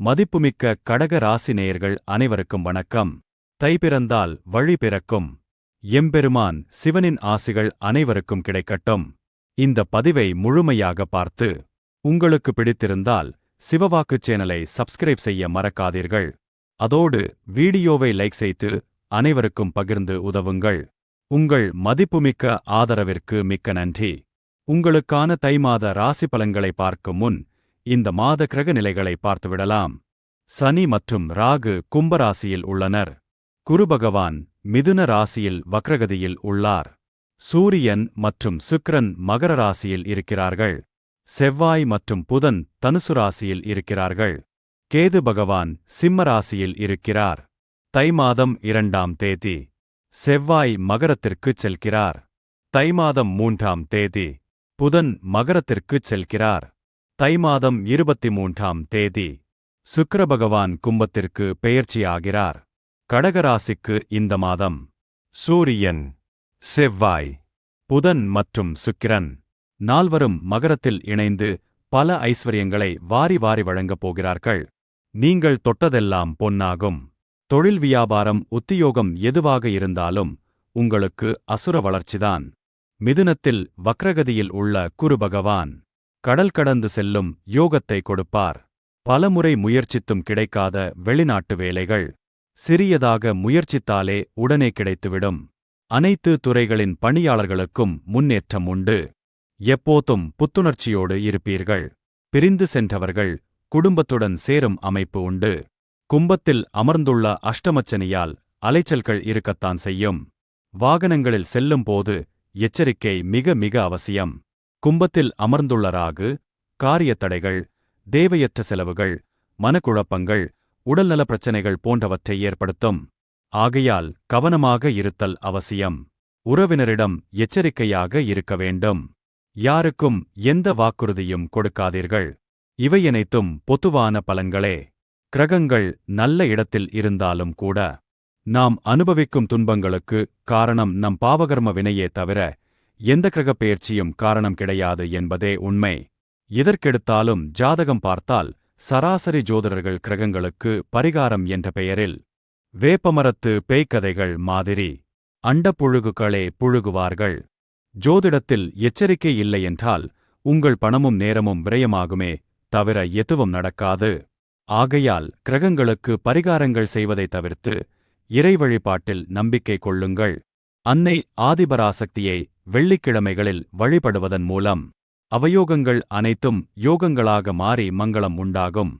மதிப்புமிக்க கடக ராசி நேயர்கள் அனைவருக்கும் வணக்கம். தை பிறந்தால் வழி பிறக்கும். எம்பெருமான் சிவனின் ஆசிகள் அனைவருக்கும் கிடைக்கட்டும். இந்த பதிவை முழுமையாக பார்த்து உங்களுக்கு பிடித்திருந்தால் சிவவாக்கு சேனலை சப்ஸ்கிரைப் செய்ய மறக்காதீர்கள். அதோடு வீடியோவை லைக் செய்து அனைவருக்கும் பகிர்ந்து உதவுங்கள். உங்கள் மதிப்புமிக்க ஆதரவிற்கு மிக்க நன்றி. உங்களுக்கான தை மாத ராசி பலன்களை பார்க்கும் முன் இந்த மாத கிரக நிலைகளை பார்த்துவிடலாம். சனி மற்றும் ராகு கும்பராசியில் உள்ளனர். குரு பகவான் மிதுன ராசியில் வக்ரகதியில் உள்ளார். சூரியன் மற்றும் சுக்ரன் மகர ராசியில் இருக்கிறார்கள். செவ்வாய் மற்றும் புதன் தனுசு ராசியில் இருக்கிறார்கள். கேது பகவான் சிம்ம ராசியில் இருக்கிறார். தை மாதம் இரண்டாம் தேதி. செவ்வாய் மகரத்திற்குச் செல்கிறார். தை மாதம் மூன்றாம் தேதி. புதன் மகரத்திற்குச் செல்கிறார். தை மாதம் இருபத்தி மூன்றாம் தேதி சுக்கரபகவான் கும்பத்திற்கு பெயர்ச்சியாகிறார். கடகராசிக்கு இந்த மாதம் சூரியன் செவ்வாய் புதன் மற்றும் சுக்கிரன் நால்வரும் மகரத்தில் இணைந்து பல ஐஸ்வர்யங்களை வாரி வாரி வழங்கப் போகிறார்கள். நீங்கள் தொட்டதெல்லாம் பொன்னாகும். தொழில் வியாபாரம் உத்தியோகம் எதுவாக இருந்தாலும் உங்களுக்கு அசுர வளர்ச்சிதான். மிதுனத்தில் வக்ரகதியில் உள்ள குரு பகவான் கடல் கடந்து செல்லும் யோகத்தை கொடுப்பார். பலமுறை முயற்சித்தும் கிடைக்காத வெளிநாட்டு வேலைகள் சிறியதாக முயற்சித்தாலே உடனே கிடைத்துவிடும். அனைத்து துறைகளின் பணியாளர்களுக்கும் முன்னேற்றம் உண்டு. எப்போதும் புத்துணர்ச்சியோடு இருப்பீர்கள். பிரிந்து சென்றவர்கள் குடும்பத்துடன் சேரும் அமைப்பு உண்டு. கும்பத்தில் அமர்ந்துள்ள அஷ்டமச்சனியால் அலைச்சல்கள் இருக்கத்தான் செய்யும். வாகனங்களில் செல்லும்போது எச்சரிக்கை மிக மிக அவசியம். கும்பத்தில் அமர்ந்துள்ள ராகு காரிய தடைகள் தேவையற்ற செலவுகள் மனக்குழப்பங்கள் உடல்நல பிரச்சனைகள் போன்றவற்றை ஏற்படுத்தும். ஆகையால் கவனமாக இருத்தல் அவசியம். உறவினரிடம் எச்சரிக்கையாக இருக்க வேண்டும். யாருக்கும் எந்த வாக்குறுதியும் கொடுக்காதீர்கள். இவையனைத்தும் பொதுவான பலன்களே. கிரகங்கள் நல்ல இடத்தில் இருந்தாலும் கூட நாம் அனுபவிக்கும் துன்பங்களுக்கு காரணம் நம் பாவகர்ம வினையே தவிர எந்த கிரகப் பெயர்ச்சியும் காரணம் கிடையாது என்பதே உண்மை. இதற்கெடுத்தாலும் ஜாதகம் பார்த்தால் சராசரி ஜோதிடர்கள் கிரகங்களுக்கு பரிகாரம் என்ற பெயரில் வேப்பமரத்து பேய்க்கதைகள் மாதிரி அண்டப்புழுகுகளே புழுகுவார்கள். ஜோதிடத்தில் எச்சரிக்கை இல்லையென்றால் உங்கள் பணமும் நேரமும் விரயமாகுமே தவிர எதுவும் நடக்காது. ஆகையால் கிரகங்களுக்கு பரிகாரங்கள் செய்வதை தவிர்த்து இறை வழிபாட்டில் நம்பிக்கை கொள்ளுங்கள். அன்னை ஆதிபராசக்தியை வெள்ளிக்கிழமைகளில் வழிபடுவதன் மூலம் அவயோகங்கள் அனைத்தும் யோகங்களாக மாறி மங்களம் உண்டாகும்.